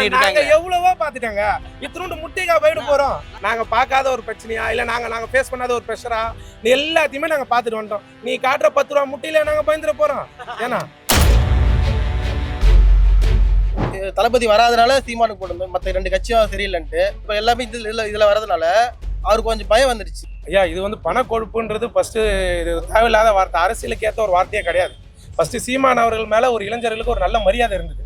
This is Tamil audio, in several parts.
பண்ணிட்டு நாங்க இருக்காங்க எவ்வளவோ பாத்துட்டோங்க. இத்தினோண்டு முட்டைக்கா போயிட்டு போறோம். நாங்க பார்க்காத ஒரு பிரச்சனையா? இல்ல நாங்க நாங்க ஃபேஸ் பண்ணாத ஒரு ப்ரெஷரா எல்லாத்தையுமே நாங்க பார்த்துட்டு வந்துட்டோம். நீ காட்டுற பத்து ரூபா முட்டையில நாங்க பயந்துட போறோம். ஏன்னா? தளபதி வராதனால சீமானுக்கு போடணும். மற்ற ரெண்டு கட்சியும் சரியில்லைன்ட்டு. இப்போ எல்லாமே இதில் இதில் வரதுனால அவருக்கு கொஞ்சம் பயம் வந்துடுச்சு ஐயா இது வந்து பணக்கொழுப்புன்றது ஃபர்ஸ்ட் இது தேவையில்லாத வார்த்தை. அரசியலுக்கு ஏற்ற ஒரு வார்த்தையே கிடையாது. ஃபர்ஸ்ட் சீமான் அவர்கள் மேல ஒரு இளைஞர்களுக்கு ஒரு நல்ல மரியாதை இருந்தது.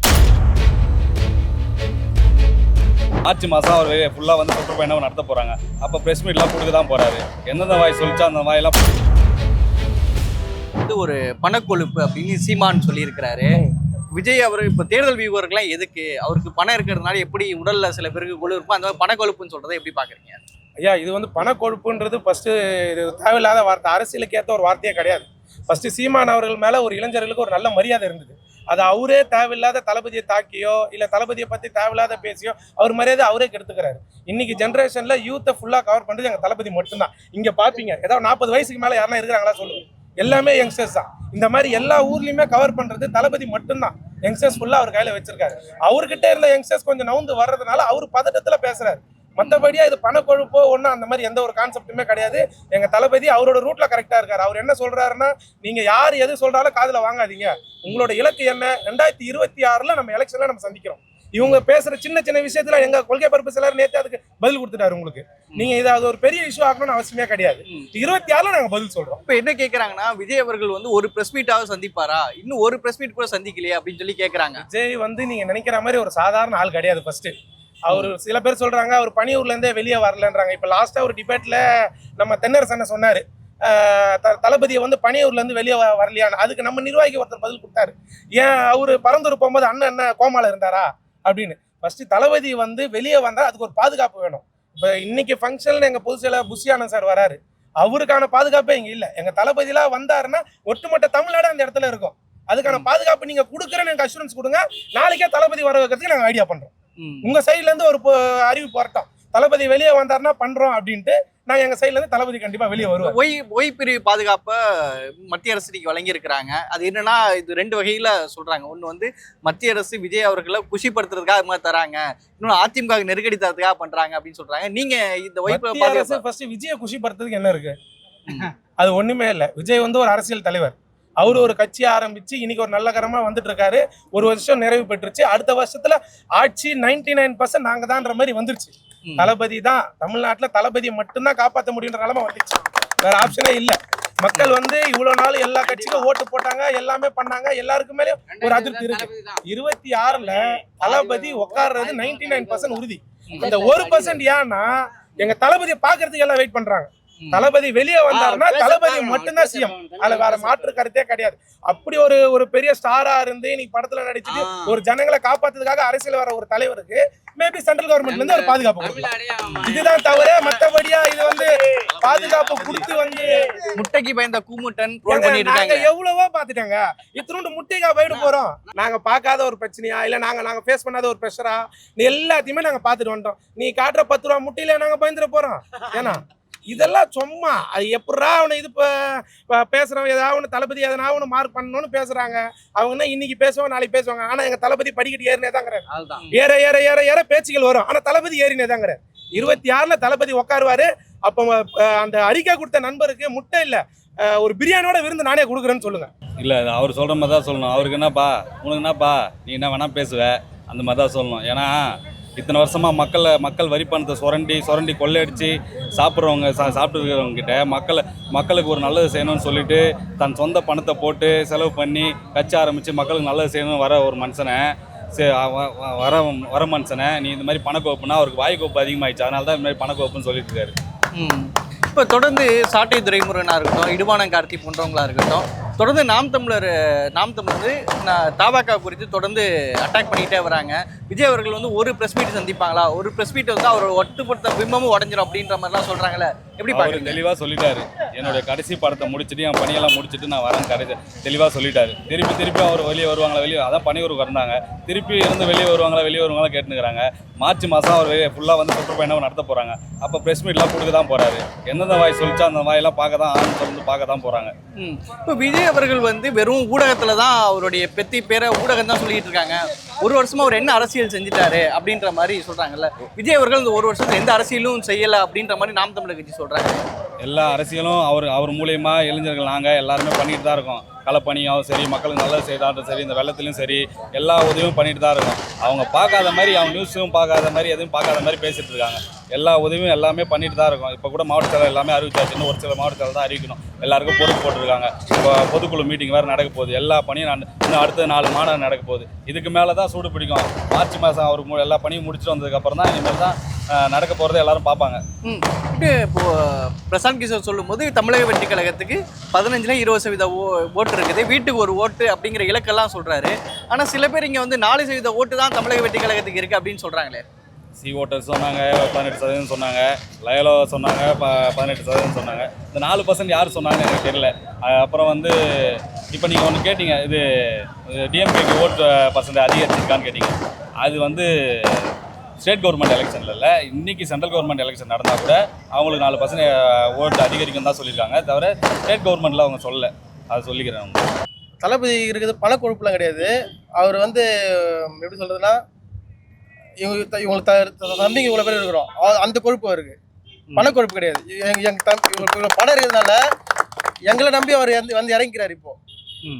மார்ச் மாதம் அவர் ஃபுல்லாக வந்து சுற்றுப்பயணம் நடத்த போகிறாங்க அப்போ ப்ரெஸ் மீட்லாம் கொடுக்க தான் போகிறாரு எந்தெந்த வாய் சொல்லிச்சோ அந்த வாயெல்லாம் வந்து ஒரு பணக்கொழுப்பு அப்படின்னு சீமான் சொல்லியிருக்கிறாரு. விஜய் அவர் இப்போ தேர்தல் வியூவர்கள்லாம் எதுக்கு? அவருக்கு பணம் இருக்கிறதுனால எப்படி உடல்ல சில பேருக்கு கொழு இருக்கும் அந்த மாதிரி பணக்கொழுப்புன்னு சொல்றதை எப்படி பாக்குறீங்க ஐயா இது வந்து பணக்கொழுப்புன்றது ஃபர்ஸ்ட் இது தேவையில்லாத வார்த்தை. அரசியலுக்கு ஏற்ற ஒரு வார்த்தையே கிடையாது. ஃபர்ஸ்ட் சீமான் அவர்கள் மேல ஒரு இளைஞர்களுக்கு ஒரு நல்ல மரியாதை இருந்தது. அது அவரே தேவையில்லாத தளபதியை தாக்கியோ இல்லை தளபதியை பற்றி தேவையில்லாத பேசியோ அவர் மரியாதை அவரே கெடுத்துக்கிறாரு. இன்னைக்கு ஜென்ரேஷனில் யூத்தை ஃபுல்லாக கவர் பண்ணுறது எங்கள் தளபதி மட்டும்தான். இங்கே பார்ப்பீங்க ஏதாவது நாற்பது வயசுக்கு மேலே யாரெல்லாம் இருக்கிறாங்களா சொல்லுவோம் எல்லாமே யங்ஸ்டர்ஸ் தான். இந்த மாதிரி எல்லா ஊர்லேயுமே கவர் பண்ணுறது தளபதி மட்டும்தான். யங்ஸ்டர்ஸ் ஃபுல்லாக அவர் கையில் வச்சிருக்காரு. அவர்கிட்ட இருந்த யங்ஸ்டர்ஸ் கொஞ்சம் நவுந்து வர்றதுனால அவர் பதட்டத்தில் பேசுகிறாரு மற்றபடியா இது பணக்கொழுப்போ ஒன்றும் அந்த மாதிரி எந்த ஒரு கான்செப்ட்டுமே கிடையாது. எங்க தளபதி அவரோட ரூட்ல கரெக்டா இருக்காரு. அவர் என்ன சொல்றாருன்னா நீங்க யார் எது சொல்றாலும் காதுல வாங்காதீங்க. உங்களோட இலக்கு என்ன? ரெண்டாயிரத்தி இருபத்தி ஆறுல நம்ம எலெக்ஷன்ல நம்ம சந்திக்கிறோம். இவங்க பேசுற சின்ன சின்ன விஷயத்துல எங்க கொள்கை பரப்பு சிலர் நேத்து அதுக்கு பதில் கொடுத்துட்டாரு உங்களுக்கு. நீங்க இதை அது ஒரு பெரிய இஷ்யூ ஆகணும்னு அவசியமே கிடையாது. இருபத்தி ஆறுல நாங்க பதில் சொல்றோம். இப்போ என்ன கேக்குறாங்கன்னா விஜய் அவர்கள் வந்து ஒரு பிரஸ் மீட்டாவது சந்திப்பாரா? இன்னும் ஒரு பிரஸ் மீட் கூட சந்திக்கலையே அப்படின்னு சொல்லி கேக்குறாங்க. விஜய் வந்து நீங்க நினைக்கிற மாதிரி ஒரு சாதாரண ஆள் கிடையாது ஃபர்ஸ்ட் அவர் சில பேர் சொல்றாங்க அவர் பனியூர்ல இருந்தே வெளியே வரலன்றாங்க. இப்ப லாஸ்டா ஒரு டிபேட்ல நம்ம தென்னரசு அண்ணன் சொன்னாரு. த- தளபதியை வந்து பனியூர்ல இருந்து வெளியே வரலையான்னு. அதுக்கு நம்ம நிர்வாகி ஒருத்தர் பதில் கொடுத்தாரு. ஏன் அவரு பரந்தூர் போகும்போது அண்ணன் என்ன கோமால இருந்தாரா? அப்படின்னு. ஃபர்ஸ்ட் தளபதி வந்து வெளியே வந்தா அதுக்கு ஒரு பாதுகாப்பு வேணும். இப்ப இன்னைக்கு ஃபங்க்ஷன்ல எங்க பொதுச்செயல புஷியானந்த் சார் வராரு. அவருக்கான பாதுகாப்பே இங்க இல்ல. எங்க தளபதிலாம் வந்தாருன்னா ஒட்டுமொத்த தமிழ்நாடு அந்த இடத்துல இருக்கும். அதுக்கான பாதுகாப்பு நீங்க கொடுக்குறேன்னு எனக்கு அஷூரன்ஸ் கொடுங்க. நாளைக்கே தளபதி வர வைக்கிறதுக்கு நாங்க ஐடியா பண்றோம். ம். உங்க சைடுல இருந்து ஒரு பொ- அறிவிப்பு வரட்டும் தளபதி வெளியே வந்தாருன்னா பண்றோம் அப்படின்ட்டு நாங்க எங்க சைடுல இருந்து தளபதி கண்டிப்பா வெளியே வருவார். ஒய் ஒய் பிரிவு பாதுகாப்பை மத்திய அரசு இன்னைக்கு வழங்கி இருக்கிறாங்க அது என்னன்னா இது ரெண்டு வகையில சொல்றாங்க. ஒண்ணு வந்து மத்திய அரசு விஜய் அவர்களை குஷிப்படுத்துறதுக்காக அது மாதிரி தராங்க. இன்னொன்று அதிமுக நெருக்கடி தரதுக்காக பண்றாங்க அப்படின்னு சொல்றாங்க. நீங்க இந்த ஒய் பிரிவு பாதுகாப்பு ஃபர்ஸ்ட் விஜயை குஷிப்படுறதுக்கு என்ன இருக்கு? அது ஒண்ணுமே இல்ல. விஜய் வந்து ஒரு அரசியல் தலைவர். அவரு ஒரு கட்சி ஆரம்பிச்சு இன்னைக்கு ஒரு நல்ல கரமா வந்துட்டு இருக்காரு. ஒரு வருஷம் நிறைவு பெற்றுச்சு. அடுத்த வருஷத்துல ஆட்சி நைன்டி நைன் பர்சன்ட் நாங்க தான்ற மாதிரி வந்துருச்சு. தளபதி தான். தமிழ்நாட்டுல தளபதியை மட்டும்தான் காப்பாற்ற முடியுன்ற நிலைமை வந்துச்சு. வேற ஆப்ஷனே இல்ல. மக்கள் வந்து இவ்வளவு நாள் எல்லா கட்சிக்கும் ஓட்டு போட்டாங்க எல்லாமே பண்ணாங்க. எல்லாருக்கும் மேலயும் ஒரு அதிருப்தி இருக்கு. இருபத்தி ஆறுல தளபதி உட்கார்றது நைன்டி நைன் பர்சன்ட் உறுதி. அந்த ஒரு பர்சன்ட் ஏன்னா எங்க தளபதியை பாக்குறதுக்கு எல்லாம் வெயிட் பண்றாங்க. தளபதி வெளியே வந்தாருன்னா தளபதி மட்டும்தான் சிஎம். அதுல வேற மாற்று கருத்தே கிடையாது. அப்படி ஒரு ஒரு பெரிய ஸ்டாரா இருந்து இன்னைக்கு படத்துல நடிச்சுட்டு. ஒரு ஜனங்களை காப்பாத்துறதுக்காக அரசியல் வர ஒரு தலைவருக்கு மேபி சென்ட்ரல் கவர்மெண்ட்ல இருந்து ஒரு பாதுகாப்பு இதுதான் தவிர மத்தபடியா இது வந்து பாதுகாப்பு கொடுத்து வந்து முட்டைக்கு பயந்த கூமுட்டன் நாங்க எவ்வளவோ பாத்துட்டோங்க. இத்தினோண்டு முட்டைக்கா போயிட்டு போறோம். நாங்க பார்க்காத ஒரு பிரச்சனையா? இல்ல நாங்க நாங்க ஃபேஸ் பண்ணாத ஒரு ப்ரெஷரா எல்லாத்தையுமே நாங்க பார்த்துட்டு வந்துட்டோம். நீ காட்டுற பத்து ரூபா முட்டையில நாங்க பயந்துட போறோம். ஏன்னா இதெல்லாம் சும்மா. அது எப்படா அவனை இது ப- ப- பேசுறவன் ஏதாவது ஒன்று தளபதி எதனா ஒன்று மார்க் பண்ணணும்னு பேசுறாங்க. அவங்க என்ன இன்னைக்கு பேசுவாங்க நாளைக்கு பேசுவாங்க. ஆனா எங்க தளபதி படிக்கட்டு ஏறினே தாங்கிறாரு ஏற ஏற ஏற ஏற பேச்சுகள் வரும். ஆனா தளபதி ஏறினே தாங்கிறாரு இருபத்தி ஆறுல தளபதி உட்காருவாரு அப்போ அந்த அறிக்கை கொடுத்த நண்பருக்கு முட்டை இல்ல. ஒரு பிரியாணியோட விருந்து நானே கொடுக்குறேன்னு சொல்லுங்க. இல்லை அவர் சொல்கிற மாதிரி தான் சொல்லணும். அவருக்கு என்னப்பா உனக்கு என்னப்பா நீ என்ன வேணால் பேசுவ. அந்த மாதிரி தான் சொல்லணும். ஏன்னா இத்தனை வருஷமாக மக்களை மக்கள் வரி பணத்தை சுரண்டி சுரண்டி கொள்ளையடிச்சு சாப்பிட்றவங்க சா சாப்பிட்டு இருக்கிறவங்க மக்களை மக்களுக்கு ஒரு நல்லது செய்யணும்னு சொல்லிட்டு தன் சொந்த பணத்தை போட்டு செலவு பண்ணி கட்சி ஆரம்பித்து மக்களுக்கு நல்லது செய்யணும்னு வர ஒரு மனுஷனை சே வர வர மனுஷனை நீ இந்த மாதிரி பணக்கோப்புனா அவருக்கு வாய் கோப்பு அதிகமாகிடுச்சு அதனால தான் இந்த மாதிரி பணக்கோப்புன்னு சொல்லிட்டு இருக்காரு இப்போ தொடர்ந்து சாட்டை துரைமுருகனா இருக்கட்டும் இடுவானம் கார்த்தி போன்றவங்களாக இருக்கட்டும் தொடர்ந்து நாம் தமிழர் நாம் தமிழர் வந்து தாபாக்கா குறித்து தொடர்ந்து அட்டாக் பண்ணிக்கிட்டே வராங்க. விஜய் அவர்கள் வந்து ஒரு பிரஸ் மீட் சந்திப்பாங்களா? ஒரு பிரஸ் மீட் வந்து அவரோட ஒட்டுமொத்த பிம்பமும் உடஞ்சிரும் அப்படின்ற மாதிரிலாம் சொல்றாங்களே. எப்படி அவர் பாக்குறீங்க தெளிவாக சொல்லிட்டாரு. என்னுடைய கடைசி படத்தை முடிச்சுட்டு என் பணியெல்லாம் முடிச்சுட்டு நான் வரேன் கடைசி தெளிவாக சொல்லிட்டாரு. திருப்பி திருப்பி அவர் வெளியே வருவாங்களா வெளியே அதான் பணியூருக்கு வந்தாங்க. திருப்பி இருந்து வெளியே வருவாங்களா வெளியே வருவாங்களா கேட்டுக்கிறாங்க மார்ச் மாதம் அவர் வெளியே ஃபுல்லாக வந்து சுற்றுப்பயணம் நடத்த போகிறாங்க அப்போ ப்ரெஸ் மீட்லாம் கொடுக்க தான் போகிறாரு எந்தெந்த வாய் சொல்லிச்சோ அந்த வாயெல்லாம் பார்க்க தான் ஆரம்பி வந்து பார்க்க தான் போகிறாங்க. இப்போ விஜய் அவர்கள் வந்து வெறும் ஊடகத்துல தான் அவருடைய பெத்தி பேரை ஊடகம் தான் சொல்லிட்டு இருக்காங்க. ஒரு வருஷமா அவர் என்ன அரசியல் செஞ்சுட்டாரு அப்படின்ற மாதிரி சொல்றாங்கல்ல. விஜய் அவர்கள் இந்த ஒரு வருஷத்துல எந்த அரசியலும் செய்யல அப்படின்ற மாதிரி நாம் தமிழர் கட்சி சொல்றாங்க. எல்லா அரசியலும் அவர் அவர் மூலயமா இளைஞர்கள் நாங்கள் எல்லாருமே பண்ணிட்டு தான் இருக்கோம். களப்பணியாகவும் சரி மக்களுக்கு நல்லது செய்தாலும் சரி இந்த வெள்ளத்துலையும் சரி எல்லா உதவியும் பண்ணிட்டு தான் இருக்கோம். அவங்க பார்க்காத மாதிரி அவங்க நியூஸும் பார்க்காத மாதிரி எதுவும் பார்க்காத மாதிரி பேசிட்டு இருக்காங்க. எல்லா உதவியும் எல்லாமே பண்ணிட்டு தான் இருக்கோம். இப்போ கூட மாவட்ட செயலர் எல்லாமே அறிவிச்சாச்சுன்னு ஒரு சில மாவட்ட செயலர் தான் அறிவிக்கணும். எல்லாருக்கும் பொறுப்பு போட்டிருக்காங்க. இப்போ பொதுக்குழு மீட்டிங் வேறு நடக்க போகுது. எல்லா பணியும் நான் இன்னும் அடுத்த நாலு மாதம் நடக்க போகுது. இதுக்கு மேலே தான் சூடு பிடிக்கும். மார்ச் மாதம் அவர் மூ எல்லா பணியும் முடிச்சுட்டு வந்ததுக்கப்புறம் தான் இனிமேல் தான் நடக்க போகிறத எல்லாரும் பார்ப்பாங்க. இப்போ பிரசாந்த் கிஷோர் சொல்லும்போது தமிழக வெற்றி கழகத்துக்கு பதினஞ்சுல இருபது சதவீத ஓ ஓட்டு இருக்குது. வீட்டுக்கு ஒரு ஓட்டு அப்படிங்கிற இலக்கெல்லாம் சொல்கிறாரு ஆனால் சில பேர் இங்கே வந்து நாலு சதவீத ஓட்டு தான் தமிழக வெற்றி கழகத்துக்கு இருக்குது அப்படின்னு சொல்கிறாங்களே சி ஓட்டர்ஸ் சொன்னாங்க பதினெட்டு சதவீதம் சொன்னாங்க லயலோ சொன்னாங்க ப பதினெட்டு சதவீதம் சொன்னாங்க. இந்த நாலு பர்சன்ட் யார் சொன்னாங்கன்னு எனக்கு தெரியல. அப்புறம் வந்து இப்போ நீங்கள் ஒன்று கேட்டிங்க இது டிஎம்கேக்கு ஓட்டு பர்சன்ட் அதிகரிச்சிருக்கான்னு கேட்டிங்க. அது வந்து ஸ்டேட் கவர்மெண்ட் எலெக்ஷனில் இல்லை இன்றைக்கி சென்ட்ரல் கவர்மெண்ட் எலெக்ஷன் நடந்தால் கூட அவங்களுக்கு நாலு பர்சன்ட் ஓட்டு அதிகரிக்கும் தான் சொல்லியிருக்காங்க. தவிர ஸ்டேட் கவர்மெண்ட்டில் அவங்க சொல்லலை. அது சொல்லிக்கிறேன் அவங்க தளபதி இருக்குது கொழுப்புலாம் கிடையாது. அவர் வந்து எப்படி சொல்கிறதுனா இவங்க இவங்களுக்கு தம்பிங்க இவ்வளோ பேர் இருக்கிறோம். அந்த கொழுப்பு அவருக்கு. பணக்கொழுப்பு கிடையாது. எங்க தம்பி பணம் இருக்கிறதுனால எங்களை நம்பி அவர் வந்து வந்து இறங்கிக்கிறார் இப்போ.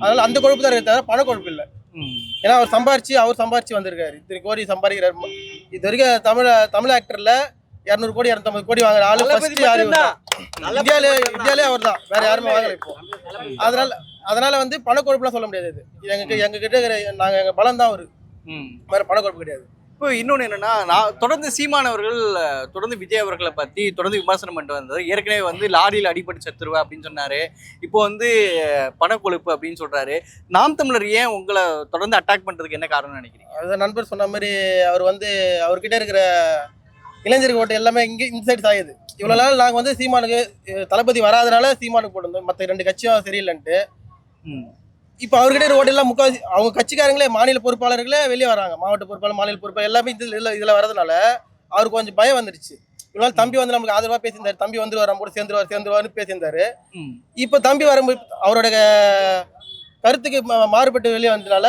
அதனால அந்த கொழுப்பு தான் இருக்கு தவிர பணக்கொழுப்பு இல்லை. ஏன்னா அவர் சம்பாரிச்சு அவர் சம்பாரிச்சு வந்திருக்காரு. இத்தனை கோடி சம்பாதிக்கிறார். இது வரைக்கும் தமிழ் தமிழ் ஆக்டர்ல இரநூறு கோடி இரநூத்தம்பது கோடி வாங்குற ஆளு ஃபர்ஸ்ட் யாரு மட்டும்தான். இந்தியாலே இந்தியாலே அவர் தான். வேற யாருமே வாங்கல இப்போ. அதனால அதனால வந்து பணக்கொழுப்புலாம் சொல்ல முடியாது இது. எங்க எங்க கிட்ட இருக்கிற நாங்க எங்க பலம் தான் அவரு. ம். வேற பணக்கொழுப்பு கிடையாது. இப்போ இன்னொன்று என்னன்னா நான் தொடர்ந்து சீமான் அவர்கள் அஹ், தொடர்ந்து விஜய் அவர்களை பற்றி தொடர்ந்து விமர்சனம் பண்ணிட்டு வந்தது. ஏற்கனவே வந்து லாரியில் அடிபட்டு செத்துருவா அப்படின்னு சொன்னாரு. இப்போ வந்து பணக்கொழுப்பு அப்படின்னு சொல்றாரு. நாம் தமிழர் ஏன் உங்களை தொடர்ந்து அட்டாக் பண்றதுக்கு என்ன காரணம்னு நினைக்கிறீங்க? அது நண்பர் சொன்ன மாதிரி அவர் வந்து அவர்கிட்ட இருக்கிற இளைஞர்கள் ஓட்டு எல்லாமே இங்கே சைடு சாயுது. இவ்வளோ நாள் நாங்கள் வந்து சீமானுக்கு தளபதி வராதனால சீமானுக்கு போட்டிருந்தோம். மற்ற ரெண்டு கட்சியும் சரியில்லைன்ட்டு. இப்போ அவர்கிட்ட எல்லாம் முக்கால்வாசி அவங்க கட்சிக்காரங்களே மாநில பொறுப்பாளர்களே வெளியே வராங்க. மாவட்ட பொறுப்பாளர் மாநில பொறுப்பாளர் எல்லாமே இதில் இதில் இதில் வரதுனால அவருக்கு கொஞ்சம் பயம் வந்துருச்சு. இவ்வளோ தம்பி வந்து நமக்கு ஆதரவாக பேசியிருந்தாரு. தம்பி வந்துருவார் நம்ம கூட சேர்ந்துருவார் சேர்ந்துருவார்னு பேசியிருந்தாரு. இப்போ தம்பி வரும்போது அவரோட கருத்துக்கு மாறுபட்டு வெளியே வந்ததுனால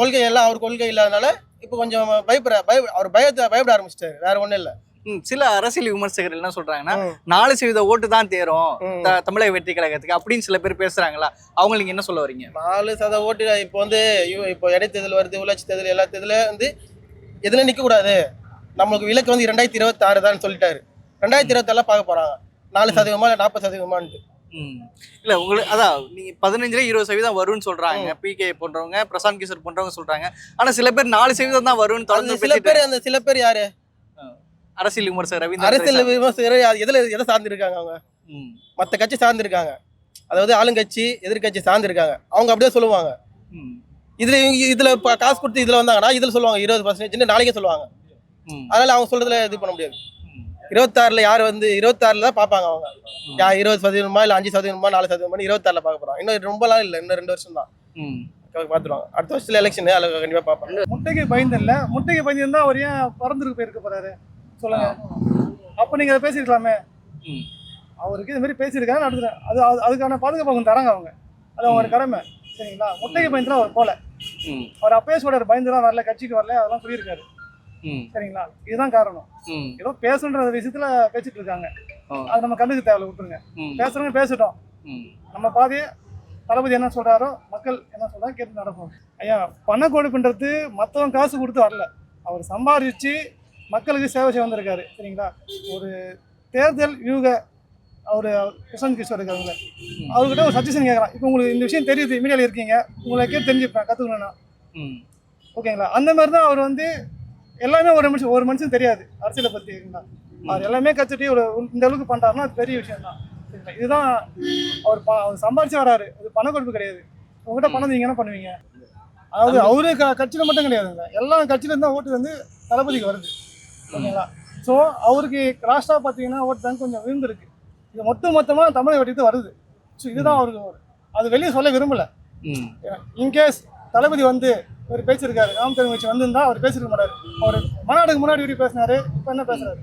கொள்கை எல்லாம் அவர் கொள்கை இல்லாதனால இப்போ கொஞ்சம் பயப்பட பய அவர் பயத்தை பயப்பட ஆரம்பிச்சிட்டாரு. வேற ஒன்றும் இல்லை. சில அரசியல் விமர்சகர்கள் என்ன சொல்றாங்கன்னா நாலு சதவீத ஓட்டு தான் தேரும் தமிழக வெற்றி கழகத்துக்கு அப்படின்னு சில பேர் பேசுறாங்களா? அவங்க நீங்க என்ன சொல்ல வரீங்க? நாலு சத ஓட்டு இப்போ வந்து இப்போ இடைத்தேர்தல் வருது உள்ளாட்சி தேர்தல் எல்லா தேர்தலும் வந்து எதுல நிக்க கூடாது? நம்மளுக்கு விலக்கு வந்து ரெண்டாயிரத்தி இருபத்தி ஆறு தான் சொல்லிட்டாரு. ரெண்டாயிரத்தி இருபத்தெல்லாம் பார்க்க போறாங்க. நாலு சதவீதமா இல்லை நாற்பது சதவீதமான்ட்டு. இல்ல உங்களுக்கு அதான் நீங்க பதினஞ்சுல இருபது சதவீதம் வரும்னு சொல்றாங்க. பிகே போன்றவங்க பிரசாந்த் கிஷோர் போன்றவங்க சொல்றாங்க. ஆனா சில பேர் நாலு சதவீதம் தான் வரும்னு தொடர்ந்து சில பேர் அந்த சில பேர் யாரு? அரசியல் விமர்சகர் ரவீந்திர அரசியல் விமர்சகர் எதுல எதை சார்ந்து இருக்காங்க அவங்க. மற்ற கட்சி சார்ந்து இருக்காங்க அதாவது ஆளுங்கட்சி எதிர்கட்சி சார்ந்து இருக்காங்க அவங்க அப்படியே சொல்லுவாங்க. இதுல இவங்க இதுல இப்ப காசு கொடுத்து இதுல வந்தாங்கன்னா இதுல சொல்லுவாங்க. இருபது பர்சன்டேஜ் நாளைக்கே சொல்லுவாங்க. அதனால அவங்க சொல்றதுல இது பண்ண முடியாது. இருபத்தாறுல யார் வந்து இருபத்தாறுல தான் பார்ப்பாங்க அவங்க. யா இருபது சதவீதமா இல்ல அஞ்சு சதவீதமா நாலு சதவீதமா இருபத்தாறுல பார்க்க போறாங்க. இன்னும் ரொம்பலாம் இல்லை இன்னும் ரெண்டு வருஷம் தான். பார்த்துருவாங்க அடுத்த வருஷத்துல எலெக்ஷன் அதில் கண்டிப்பா பார்ப்பாங்க. முட்டைக்கு பயந்தில்ல முட்டைக்கு பயந்துருந்தா அவர் ஏன் பறந்துருக்கு போயிருக்க போறாரு? சொல்லுங்க. அப்ப நீங்க அதை பேசிருக்கலாமே ம். அவருக்கு இது மாதிரி பேசியிருக்காங்க நடத்துறேன் அது அது- அதுக்கான பாதுகாப்பு அவங்க தராங்க அவங்க. அது அவங்களோட கடமை சரிங்களா? முட்டைக்கு பயந்துலாம் அவர் போல. அவர் அப்பயே சொல்றாரு பயந்துலாம் வரல கட்சிக்கு வரல அதெல்லாம் சொல்லியிருக்காரு. சரிங்களா? இதுதான் காரணம். ஏதோ பேசணுன்ற விஷயத்துல பேசிட்டு இருக்காங்க. அது நம்ம கண்டுக்கு தேவையில்ல விட்டுருங்க. பேசுறவங்க பேசட்டும். நம்ம பாதையை தளபதி என்ன சொல்றாரோ மக்கள் என்ன சொல்றாங்க கேட்டு நடப்போம். ஐயா பண கொடுப்புன்றது மற்றவங்க காசு கொடுத்து வரல. அவர் சம்பாதிச்சு மக்களுக்கு சேவை செய்ய வந்திருக்காரு சரிங்களா? ஒரு தேர்தல் யூக அவர் கிருஷ்ணன் கிஷோர் இருக்காங்க அவர்கிட்ட ஒரு சஜஷன் கேட்கலாம் இப்போ உங்களுக்கு இந்த விஷயம் தெரியுது மீடியாவில் இருக்கீங்க. உங்களுக்கே தெரிஞ்சுப்பேன் கற்றுக்கணும்னா. ஓகேங்களா? அந்த மாதிரி தான் அவர் வந்து எல்லாமே ஒரு மனுஷன் ஒரு மனுஷன் தெரியாது அரசியலை பற்றி இருக்குங்களா அவர் எல்லாமே கற்றுட்டு ஒரு இந்த அளவுக்கு பண்ணுறாருன்னா அது பெரிய விஷயம் தான் இதுதான் அவர் ப அவர் சம்பாரிச்சு வராரு. அது பண கொடுப்பு கிடையாது. உங்ககிட்ட பணம் நீங்கள் என்ன பண்ணுவீங்க? அதாவது அவரு க கட்சியில் மட்டும் கிடையாதுங்க. எல்லா கட்சியிலும் தான் ஓட்டு வந்து தளபதிக்கு வருது. ஓகேங்களா? ஸோ அவருக்கு லாஸ்ட்டாக பார்த்தீங்கன்னா ஓட்டு பேங்க் கொஞ்சம் விழுந்திருக்கு. இது மொத்த மொத்தமாக தமிழக வெட்டிட்டு வருது. ஸோ இதுதான் அவருக்கு ஒரு அது வெளியே சொல்ல விரும்பல. இன்கேஸ் தளபதி வந்து ஒரு பேசியிருக்காரு ராம் தெருமுச்சி வந்திருந்தா அவர் பேசிருக்க மாட்டாரு. அவர் மாநாடுக்கு முன்னாடி இப்படி பேசினாரு இப்போ என்ன பேசுறாரு?